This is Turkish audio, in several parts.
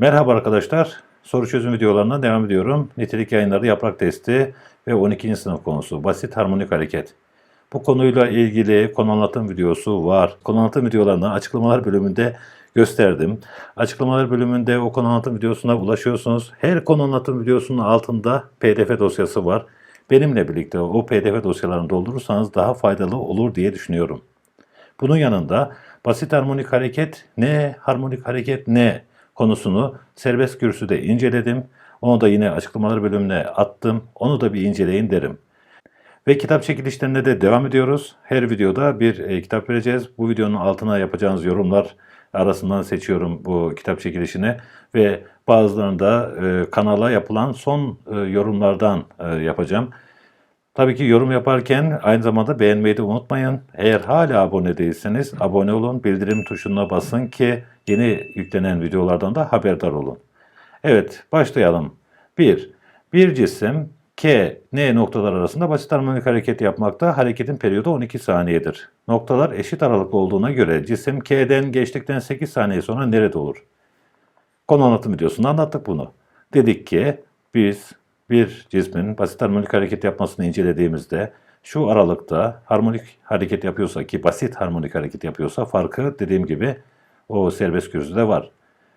Merhaba arkadaşlar. Soru çözüm videolarına devam ediyorum. Nitelik yayınları yaprak testi ve 12. sınıf konusu basit harmonik hareket. Bu konuyla ilgili konu anlatım videosu var. Konu anlatım videolarını açıklamalar bölümünde gösterdim. Açıklamalar bölümünde o konu anlatım videosuna ulaşıyorsunuz. Her konu anlatım videosunun altında pdf dosyası var. Benimle birlikte o pdf dosyalarını doldurursanız daha faydalı olur diye düşünüyorum. Bunun yanında basit harmonik hareket ne, harmonik hareket ne konusunu serbest kürsüde inceledim. Onu da yine açıklamalar bölümüne attım. Onu da bir inceleyin derim. Ve kitap çekilişlerine de devam ediyoruz. Her videoda bir e, kitap vereceğiz. Bu videonun altına yapacağınız yorumlar arasından seçiyorum bu kitap çekilişini ve bazılarını da e, kanala yapılan son e, yorumlardan e, yapacağım. Tabii ki yorum yaparken aynı zamanda beğenmeyi de unutmayın. Eğer hala abone değilseniz abone olun, bildirim tuşuna basın ki yeni yüklenen videolardan da haberdar olun. Evet, başlayalım. 1. Bir cisim K, N noktalar arasında basit harmonik hareket yapmakta. Hareketin periyodu 12 saniyedir. Noktalar eşit aralıklı olduğuna göre cisim K'den geçtikten 8 saniye sonra nerede olur? Konu anlatım videosunda anlattık bunu. Dedik ki biz bir cismin basit harmonik hareket yapmasını incelediğimizde şu aralıkta harmonik hareket yapıyorsa ki basit harmonik hareket yapıyorsa farkı dediğim gibi o serbest kürsüde var.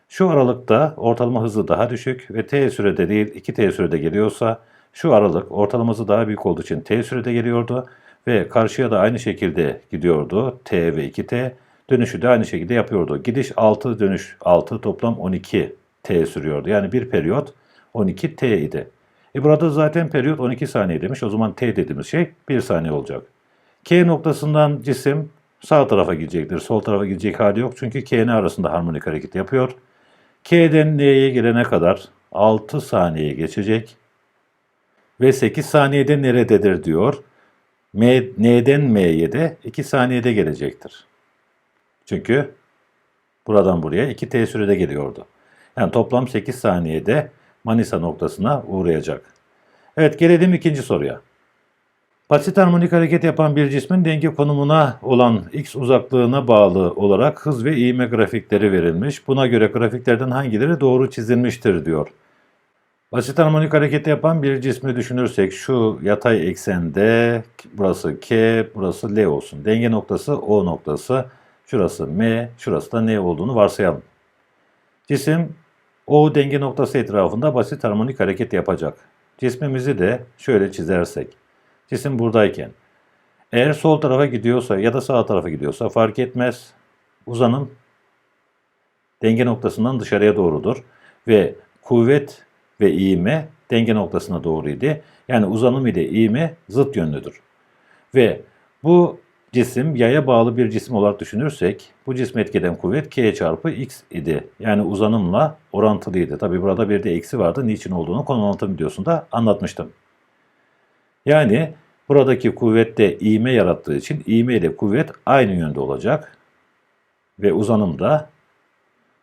Şu aralıkta ortalama hızı daha düşük ve t sürede değil 2t sürede geliyorsa şu aralık ortalama hızı daha büyük olduğu için t sürede geliyordu ve karşıya da aynı şekilde gidiyordu t ve 2t dönüşü de aynı şekilde yapıyordu. Gidiş 6 dönüş 6 toplam 12 t sürüyordu. Yani bir periyot 12 t idi. E burada zaten periyot 12 saniye demiş. O zaman t dediğimiz şey 1 saniye olacak. K noktasından cisim sağ tarafa gidecektir. Sol tarafa gidecek hali yok. Çünkü K N arasında harmonik hareket yapıyor. K'den N'ye gelene kadar 6 saniye geçecek. Ve 8 saniyede nerededir diyor. M, N'den M'ye de 2 saniyede gelecektir. Çünkü buradan buraya 2T sürede geliyordu. Yani toplam 8 saniyede Manisa noktasına uğrayacak. Evet gelelim ikinci soruya. Basit harmonik hareket yapan bir cismin denge konumuna olan x uzaklığına bağlı olarak hız ve ivme grafikleri verilmiş. Buna göre grafiklerden hangileri doğru çizilmiştir diyor. Basit harmonik hareket yapan bir cismi düşünürsek şu yatay eksende burası K, burası L olsun. Denge noktası O noktası, şurası M, şurası da N olduğunu varsayalım. Cisim o denge noktası etrafında basit harmonik hareket yapacak. Cismimizi de şöyle çizersek. Cisim buradayken. Eğer sol tarafa gidiyorsa ya da sağ tarafa gidiyorsa fark etmez. Uzanım denge noktasından dışarıya doğrudur. Ve kuvvet ve iğme denge noktasına doğruydu. Yani uzanım ile iğme zıt yönlüdür. Ve bu cisim yaya bağlı bir cisim olarak düşünürsek bu cismi etkeden kuvvet k çarpı x idi. Yani uzanımla orantılıydı. Tabi burada bir de eksi vardı. Niçin olduğunu konu anlatım videosunda anlatmıştım. Yani buradaki kuvvette iğme yarattığı için iğme ile kuvvet aynı yönde olacak. Ve uzanım da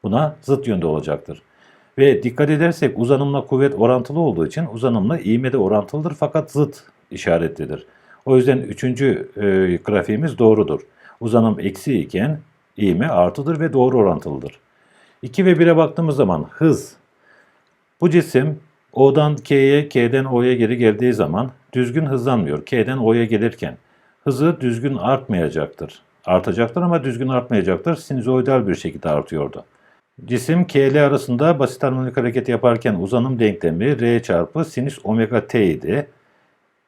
buna zıt yönde olacaktır. Ve dikkat edersek uzanımla kuvvet orantılı olduğu için uzanımla iğme de orantılıdır fakat zıt işaretlidir. O yüzden üçüncü e, grafiğimiz doğrudur. Uzanım eksi iken iğme artıdır ve doğru orantılıdır. 2 ve 1'e baktığımız zaman hız. Bu cisim O'dan K'ye, K'den O'ya geri geldiği zaman düzgün hızlanmıyor. K'den O'ya gelirken hızı düzgün artmayacaktır. Artacaktır ama düzgün artmayacaktır. Sinüzoidal bir şekilde artıyordu. Cisim K ile arasında basit harmonik hareket yaparken uzanım denklemi R çarpı sinüs omega t idi.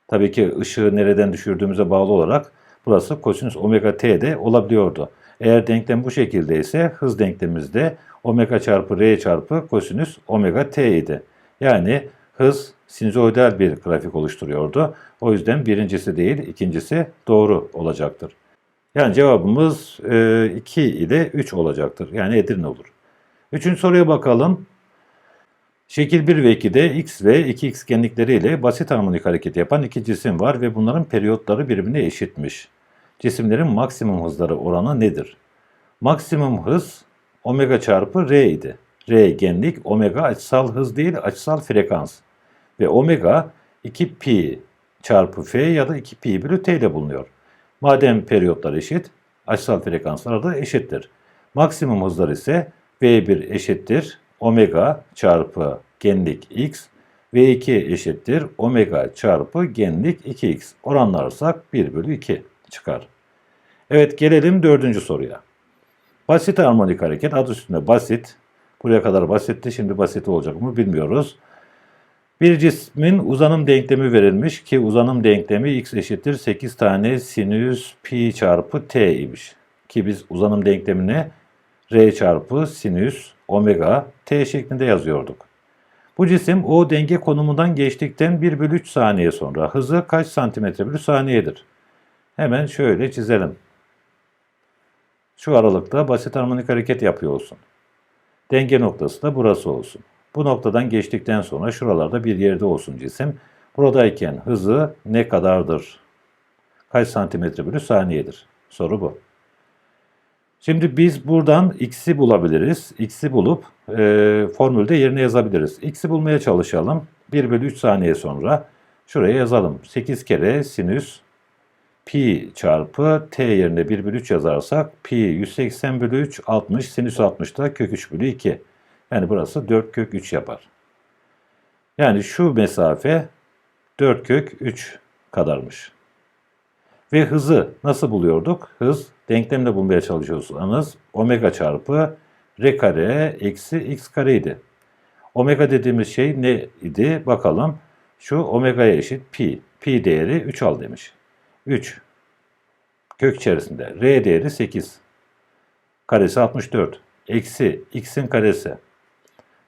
Tabii ki ışığı nereden düşürdüğümüze bağlı olarak burası kosinüs omega t de olabiliyordu. Eğer denklem bu şekilde ise hız denklemimiz de omega çarpı r çarpı kosinüs omega t idi. Yani hız sinüzoidal bir grafik oluşturuyordu. O yüzden birincisi değil ikincisi doğru olacaktır. Yani cevabımız 2 ile 3 olacaktır. Yani Edirne olur. Üçüncü soruya bakalım. Şekil 1 ve 2'de x ve 2 ikizkenlikleriyle basit harmonik hareket yapan iki cisim var ve bunların periyotları birbirine eşitmiş. Cisimlerin maksimum hızları oranı nedir? Maksimum hız omega çarpı r idi. R genlik, omega açısal hız değil, açısal frekans. Ve omega 2 pi çarpı f ya da 2 pi bölü t ile bulunuyor. Madem periyotlar eşit, açısal frekanslar da eşittir. Maksimum hızlar ise v1 eşittir omega çarpı genlik x V2 eşittir omega çarpı genlik 2x. Oranlarsak 1 bölü 2 çıkar. Evet gelelim dördüncü soruya. Basit harmonik hareket adı üstünde basit. Buraya kadar basitti şimdi basit olacak mı bilmiyoruz. Bir cismin uzanım denklemi verilmiş ki uzanım denklemi x eşittir 8 tane sinüs pi çarpı t imiş. Ki biz uzanım denklemini r çarpı sinüs omega t şeklinde yazıyorduk. Bu cisim o denge konumundan geçtikten 1 bölü 3 saniye sonra hızı kaç santimetre bölü saniyedir? Hemen şöyle çizelim. Şu aralıkta basit harmonik hareket yapıyor olsun. Denge noktası da burası olsun. Bu noktadan geçtikten sonra şuralarda bir yerde olsun cisim. Buradayken hızı ne kadardır? Kaç santimetre bölü saniyedir? Soru bu. Şimdi biz buradan x'i bulabiliriz. x'i bulup e, formülde yerine yazabiliriz. x'i bulmaya çalışalım. 1 bölü 3 saniye sonra şuraya yazalım. 8 kere sinüs pi çarpı t yerine 1 bölü 3 yazarsak pi 180 bölü 3 60 sinüs 60 da kök 3 bölü 2. Yani burası 4 kök 3 yapar. Yani şu mesafe 4 kök 3 kadarmış. Ve hızı nasıl buluyorduk? Hız denklemle bulmaya çalışıyorsanız omega çarpı r kare eksi x kareydi. Omega dediğimiz şey ne idi? Bakalım. Şu omega'ya eşit pi. Pi değeri 3 al demiş. 3 kök içerisinde. R değeri 8. Karesi 64. Eksi x'in karesi.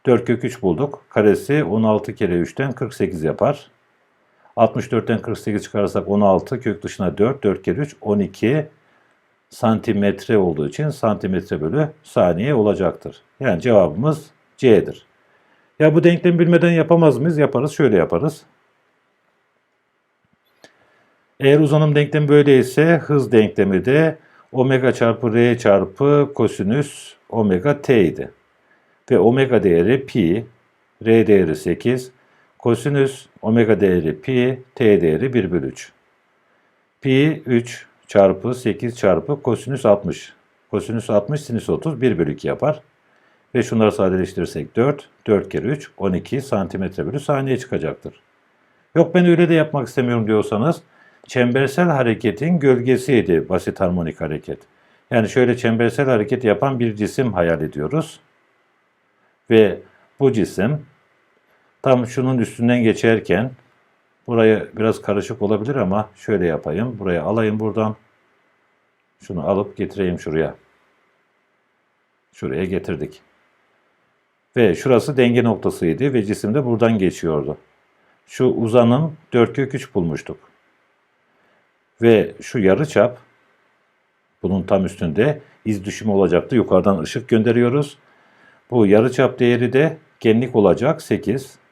4 kök 3 bulduk. Karesi 16 kere 3'ten 48 yapar. 64'ten 48 çıkarırsak 16 kök dışına 4, 4 kere 3 12 santimetre olduğu için santimetre bölü saniye olacaktır. Yani cevabımız C'dir. Ya bu denklemi bilmeden yapamaz mıyız? Yaparız. Şöyle yaparız. Eğer uzanım denklemi böyleyse hız denklemi de omega çarpı r çarpı kosinüs omega t idi. Ve omega değeri pi, r değeri 8, kosinüs omega değeri pi, t değeri 1 bölü 3. Pi 3 çarpı 8 çarpı kosinüs 60. Kosinüs 60 sinüs 30 1 bölü 2 yapar. Ve şunları sadeleştirirsek 4, 4 kere 3 12 santimetre bölü saniye çıkacaktır. Yok ben öyle de yapmak istemiyorum diyorsanız çembersel hareketin gölgesiydi basit harmonik hareket. Yani şöyle çembersel hareket yapan bir cisim hayal ediyoruz. Ve bu cisim tam şunun üstünden geçerken buraya biraz karışık olabilir ama şöyle yapayım. Buraya alayım buradan. Şunu alıp getireyim şuraya. Şuraya getirdik. Ve şurası denge noktasıydı ve cisim de buradan geçiyordu. Şu uzanım 4 kök 3 bulmuştuk. Ve şu yarı çap bunun tam üstünde iz düşümü olacaktı. Yukarıdan ışık gönderiyoruz. Bu yarı çap değeri de genlik olacak 8.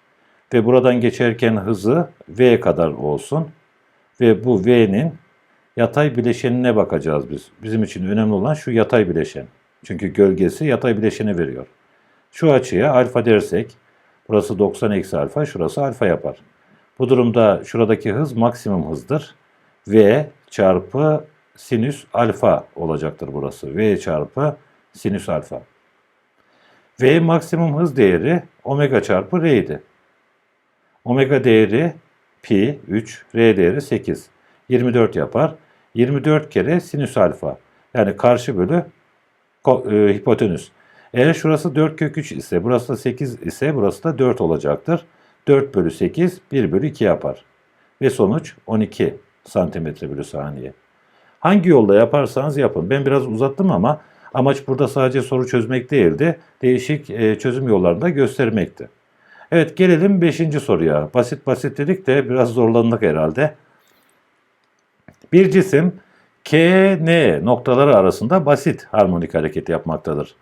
Ve buradan geçerken hızı v kadar olsun. Ve bu v'nin yatay bileşenine bakacağız biz. Bizim için önemli olan şu yatay bileşen. Çünkü gölgesi yatay bileşeni veriyor. Şu açıya alfa dersek, burası 90 eksi alfa, şurası alfa yapar. Bu durumda şuradaki hız maksimum hızdır. V çarpı sinüs alfa olacaktır burası. V çarpı sinüs alfa. V maksimum hız değeri omega çarpı r idi. Omega değeri pi 3, r değeri 8. 24 yapar. 24 kere sinüs alfa. Yani karşı bölü e, hipotenüs. Eğer şurası 4 kök 3 ise burası da 8 ise burası da 4 olacaktır. 4 bölü 8 1 bölü 2 yapar. Ve sonuç 12 santimetre bölü saniye. Hangi yolda yaparsanız yapın. Ben biraz uzattım ama amaç burada sadece soru çözmek değildi. Değişik e, çözüm yollarını da göstermekti. Evet gelelim 5. soruya. Basit basit dedik de biraz zorlandık herhalde. Bir cisim K, N noktaları arasında basit harmonik hareket yapmaktadır.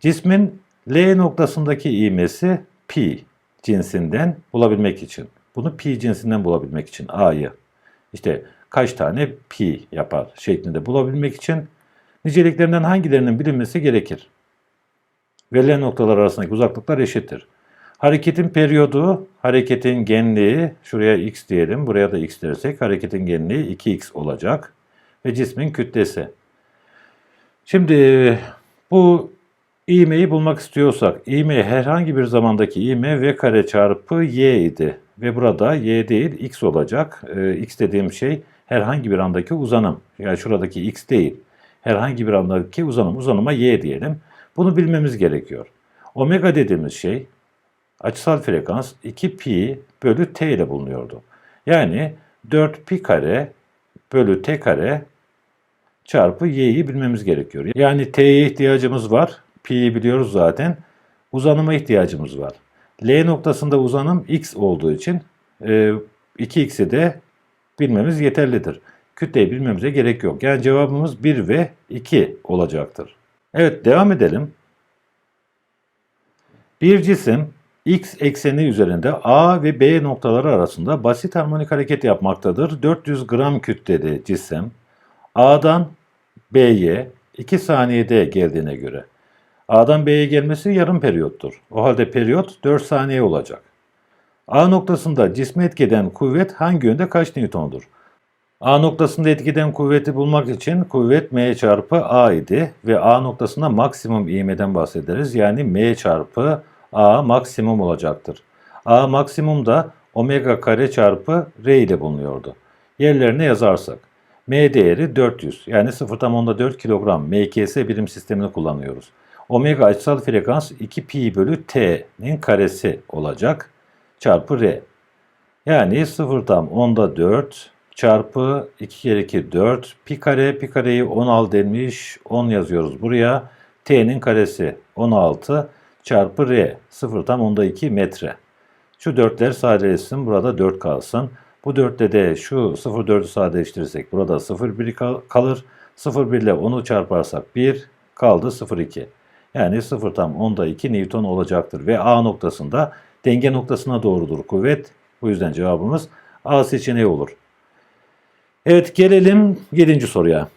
Cismin L noktasındaki ivmesi pi cinsinden bulabilmek için. Bunu pi cinsinden bulabilmek için A'yı işte kaç tane pi yapar şeklinde bulabilmek için niceliklerinden hangilerinin bilinmesi gerekir. Verilen noktalar arasındaki uzaklıklar eşittir. Hareketin periyodu, hareketin genliği, şuraya x diyelim, buraya da x dersek hareketin genliği 2x olacak ve cismin kütlesi. Şimdi bu İğmeyi bulmak istiyorsak, ivme herhangi bir zamandaki ivme v kare çarpı y idi. Ve burada y değil x olacak. Ee, x dediğim şey herhangi bir andaki uzanım. Yani şuradaki x değil. Herhangi bir andaki uzanım. Uzanıma y diyelim. Bunu bilmemiz gerekiyor. Omega dediğimiz şey açısal frekans 2 pi bölü t ile bulunuyordu. Yani 4 pi kare bölü t kare çarpı y'yi bilmemiz gerekiyor. Yani t'ye ihtiyacımız var. Pi'yi biliyoruz zaten. Uzanıma ihtiyacımız var. L noktasında uzanım x olduğu için e, 2x'i de bilmemiz yeterlidir. Kütleyi bilmemize gerek yok. Yani cevabımız 1 ve 2 olacaktır. Evet devam edelim. Bir cisim x ekseni üzerinde A ve B noktaları arasında basit harmonik hareket yapmaktadır. 400 gram kütleli cisim A'dan B'ye 2 saniyede geldiğine göre A'dan B'ye gelmesi yarım periyottur. O halde periyot 4 saniye olacak. A noktasında cisme etkeden kuvvet hangi yönde kaç Newton'dur? A noktasında etkiden kuvveti bulmak için kuvvet M çarpı A idi ve A noktasında maksimum ivmeden bahsederiz. Yani M çarpı A maksimum olacaktır. A maksimum da omega kare çarpı R ile bulunuyordu. Yerlerine yazarsak M değeri 400 yani 0,4 kilogram MKS birim sistemini kullanıyoruz. Omega açısal frekans 2 pi bölü t'nin karesi olacak çarpı r. Yani 0 tam 10'da 4 çarpı 2 kere 2 4 pi kare pi kareyi 10 al denmiş 10 yazıyoruz buraya. T'nin karesi 16 çarpı r 0 tam 10'da 2 metre. Şu 4'ler sadeleşsin burada 4 kalsın. Bu 4'te de şu 0,4'ü sadeleştirirsek burada 0,1 kalır. 0,1 ile 10'u çarparsak 1 kaldı 0,2. Yani 0 tam 10'da 2 Newton olacaktır. Ve A noktasında denge noktasına doğrudur kuvvet. Bu yüzden cevabımız A seçeneği olur. Evet gelelim 7. soruya.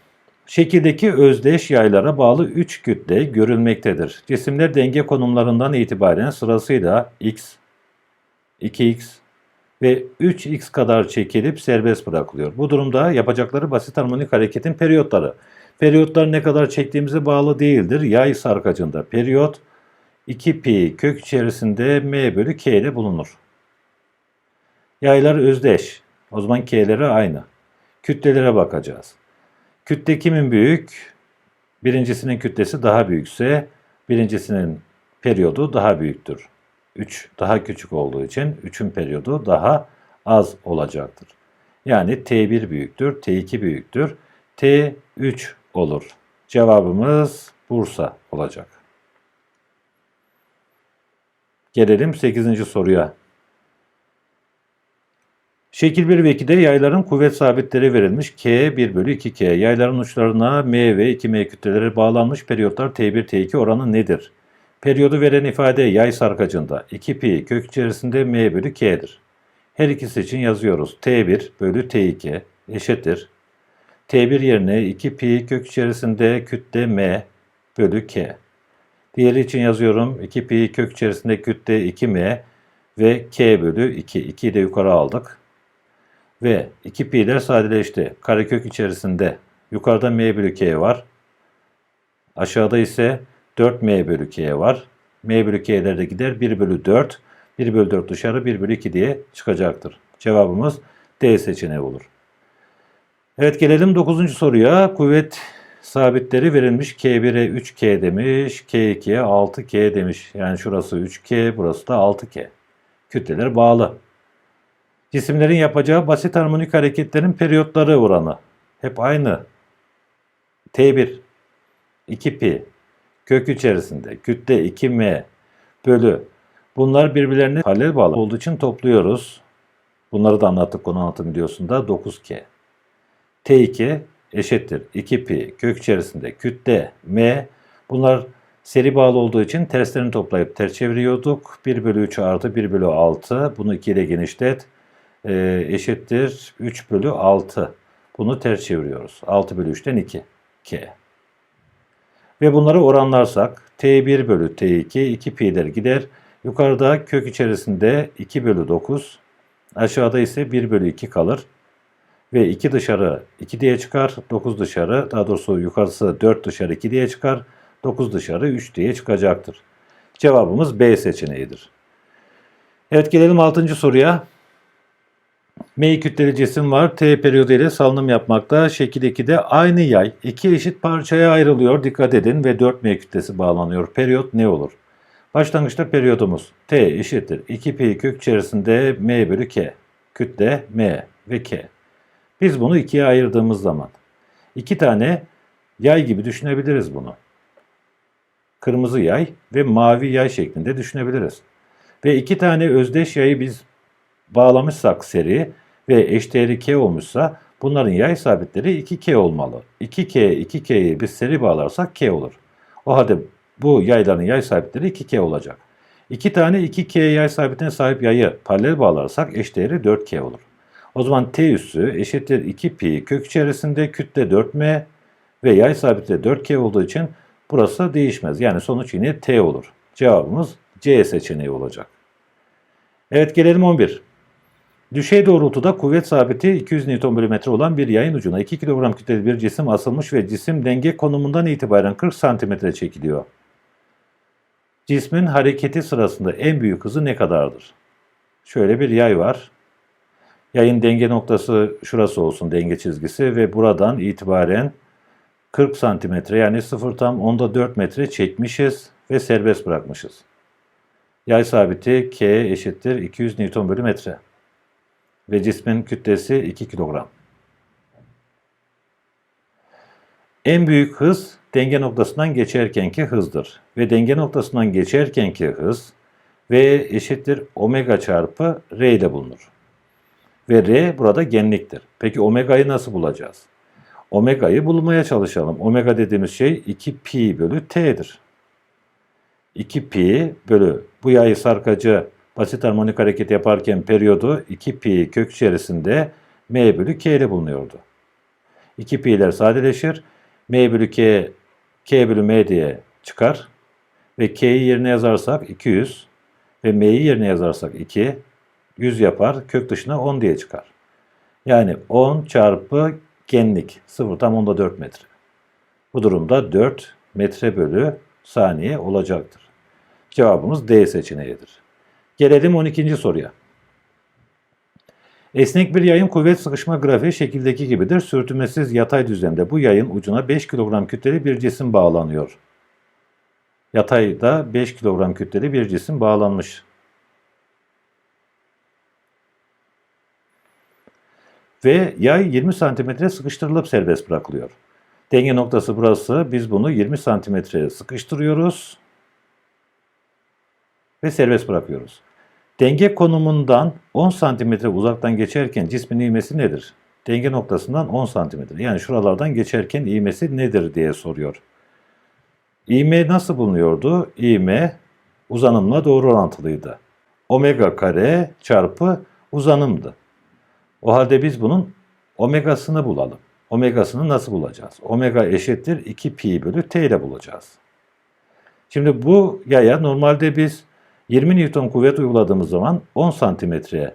Şekildeki özdeş yaylara bağlı 3 kütle görülmektedir. Cisimler denge konumlarından itibaren sırasıyla x, 2x ve 3x kadar çekilip serbest bırakılıyor. Bu durumda yapacakları basit harmonik hareketin periyotları. Periyotlar ne kadar çektiğimize bağlı değildir. Yay sarkacında periyot 2 pi kök içerisinde m bölü k ile bulunur. Yaylar özdeş. O zaman k'leri aynı. Kütlelere bakacağız. Kütle kimin büyük? Birincisinin kütlesi daha büyükse birincisinin periyodu daha büyüktür. 3 daha küçük olduğu için 3'ün periyodu daha az olacaktır. Yani T1 büyüktür, T2 büyüktür, T3 olur. Cevabımız Bursa olacak. Gelelim 8. soruya. Şekil 1 ve 2'de yayların kuvvet sabitleri verilmiş. K 1 bölü 2K. Yayların uçlarına M ve 2M kütleleri bağlanmış periyotlar T1 T2 oranı nedir? Periyodu veren ifade yay sarkacında 2 pi kök içerisinde M bölü K'dir. Her ikisi için yazıyoruz. T1 bölü T2 eşittir. T1 yerine 2 pi kök içerisinde kütle m bölü k. Diğeri için yazıyorum. 2 pi kök içerisinde kütle 2m ve k bölü 2. 2'yi de yukarı aldık. Ve 2 pi'ler sadeleşti. Karekök içerisinde yukarıda m bölü k var. Aşağıda ise 4m bölü k var. m bölü k'ler de gider. 1 bölü 4. 1 bölü 4 dışarı 1 bölü 2 diye çıkacaktır. Cevabımız D seçeneği olur. Evet gelelim 9. soruya. Kuvvet sabitleri verilmiş. K1'e 3K demiş. K2'ye 6K demiş. Yani şurası 3K, burası da 6K. Kütleler bağlı. Cisimlerin yapacağı basit harmonik hareketlerin periyotları oranı. Hep aynı. T1, 2pi, kök içerisinde, kütle 2m bölü. Bunlar birbirlerine paralel bağlı olduğu için topluyoruz. Bunları da anlattık konu anlatım videosunda 9K. T2 eşittir 2 pi kök içerisinde kütle m. Bunlar seri bağlı olduğu için terslerini toplayıp ters çeviriyorduk. 1 bölü 3 artı 1 bölü 6. Bunu 2 ile genişlet. E, eşittir 3 bölü 6. Bunu ters çeviriyoruz. 6 bölü 3'ten 2. K. Ve bunları oranlarsak T1 bölü T2 2 pi'ler gider. Yukarıda kök içerisinde 2 bölü 9. Aşağıda ise 1 bölü 2 kalır ve 2 dışarı 2 diye çıkar. 9 dışarı daha doğrusu yukarısı 4 dışarı 2 diye çıkar. 9 dışarı 3 diye çıkacaktır. Cevabımız B seçeneğidir. Evet gelelim 6. soruya. M kütleli cisim var. T periyodu ile salınım yapmakta. Şekil 2'de aynı yay iki eşit parçaya ayrılıyor. Dikkat edin ve 4 M kütlesi bağlanıyor. Periyot ne olur? Başlangıçta periyodumuz T eşittir 2 pi kök içerisinde M bölü K. Kütle M ve K. Biz bunu ikiye ayırdığımız zaman iki tane yay gibi düşünebiliriz bunu. Kırmızı yay ve mavi yay şeklinde düşünebiliriz. Ve iki tane özdeş yayı biz bağlamışsak seri ve eşdeğeri k olmuşsa bunların yay sabitleri 2k olmalı. 2k, 2k'yi biz seri bağlarsak k olur. O halde bu yayların yay sabitleri 2k olacak. İki tane 2k yay sabitine sahip yayı paralel bağlarsak eşdeğeri 4k olur. O zaman t üssü eşittir 2 pi kök içerisinde kütle 4m ve yay sabiti de 4k olduğu için burası değişmez. Yani sonuç yine t olur. Cevabımız C seçeneği olacak. Evet gelelim 11. Düşey doğrultuda kuvvet sabiti 200 Nm olan bir yayın ucuna 2 kilogram kütleli bir cisim asılmış ve cisim denge konumundan itibaren 40 cm çekiliyor. Cismin hareketi sırasında en büyük hızı ne kadardır? Şöyle bir yay var. Yayın denge noktası şurası olsun denge çizgisi ve buradan itibaren 40 santimetre yani 0 tam onda 4 metre çekmişiz ve serbest bırakmışız. Yay sabiti K eşittir 200 Newton bölü metre ve cismin kütlesi 2 kilogram. En büyük hız denge noktasından geçerkenki hızdır ve denge noktasından geçerkenki hız V eşittir omega çarpı R ile bulunur. Ve R burada genliktir. Peki omega'yı nasıl bulacağız? Omega'yı bulmaya çalışalım. Omega dediğimiz şey 2 pi bölü t'dir. 2 pi bölü bu yay sarkacı basit harmonik hareket yaparken periyodu 2 pi kök içerisinde m bölü k ile bulunuyordu. 2 pi'ler sadeleşir. m bölü k k bölü m diye çıkar. Ve k'yi yerine yazarsak 200 ve m'yi yerine yazarsak 2 100 yapar. Kök dışına 10 diye çıkar. Yani 10 çarpı genlik 0 tam onda 4 metre. Bu durumda 4 metre bölü saniye olacaktır. Cevabımız D seçeneğidir. Gelelim 12. soruya. Esnek bir yayın kuvvet sıkışma grafiği şekildeki gibidir. Sürtünmesiz yatay düzlemde bu yayın ucuna 5 kilogram kütleli bir cisim bağlanıyor. Yatayda 5 kilogram kütleli bir cisim bağlanmış. Ve yay 20 santimetre sıkıştırılıp serbest bırakılıyor. Denge noktası burası. Biz bunu 20 santimetreye sıkıştırıyoruz ve serbest bırakıyoruz. Denge konumundan 10 santimetre uzaktan geçerken cismin ivmesi nedir? Denge noktasından 10 santimetre. Yani şuralardan geçerken ivmesi nedir diye soruyor. İğme nasıl bulunuyordu? İğme uzanımla doğru orantılıydı. Omega kare çarpı uzanımdı. O halde biz bunun omegasını bulalım. Omegasını nasıl bulacağız? Omega eşittir 2 pi bölü t ile bulacağız. Şimdi bu yaya normalde biz 20 Newton kuvvet uyguladığımız zaman 10 santimetreye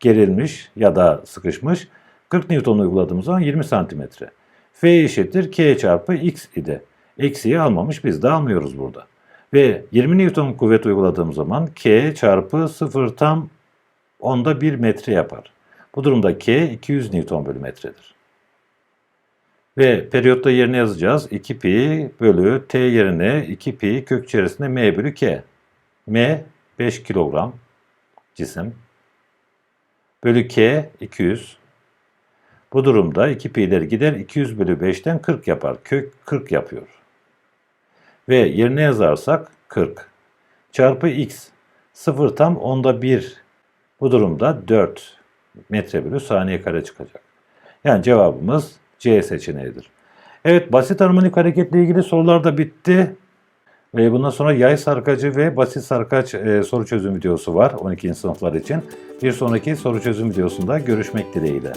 gerilmiş ya da sıkışmış. 40 Newton uyguladığımız zaman 20 santimetre. F eşittir K çarpı X idi. Eksiği almamış biz de almıyoruz burada. Ve 20 Newton kuvvet uyguladığım zaman K çarpı 0 tam onda 1 metre yapar. Bu durumda K 200 Newton bölü metredir. Ve periyotta yerine yazacağız. 2 pi bölü t yerine 2 pi kök içerisinde m bölü k. M 5 kilogram cisim bölü K 200. Bu durumda 2 pi'ler gider 200 bölü 5'ten 40 yapar. Kök 40 yapıyor. Ve yerine yazarsak 40 çarpı x 0 tam onda 1 bu durumda 4 metre bölü saniye kare çıkacak. Yani cevabımız C seçeneğidir. Evet basit harmonik hareketle ilgili sorular da bitti. Ve bundan sonra yay sarkacı ve basit sarkaç e, soru çözüm videosu var 12. sınıflar için. Bir sonraki soru çözüm videosunda görüşmek dileğiyle.